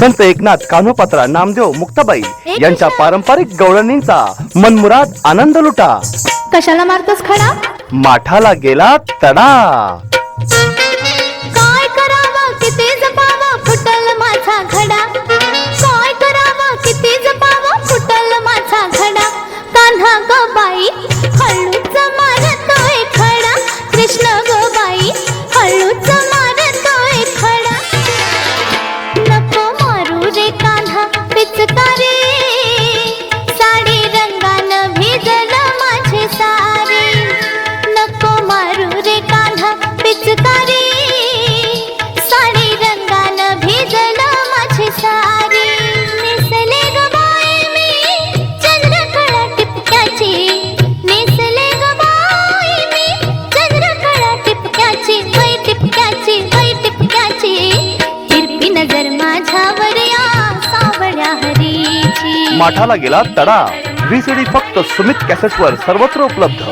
संत एकनाथ कान्होपात्रा नामदेव मुक्ताबाई यांच्या पारंपरिक गवळणींचा मनमुराद आनंद लुटा. कशाला मारतोस खडा? माठाला गेला तडा. माठाला गेला तडा. व्हीसीडी फक्त सुमित कॅसेटवर सर्वत्र उपलब्ध.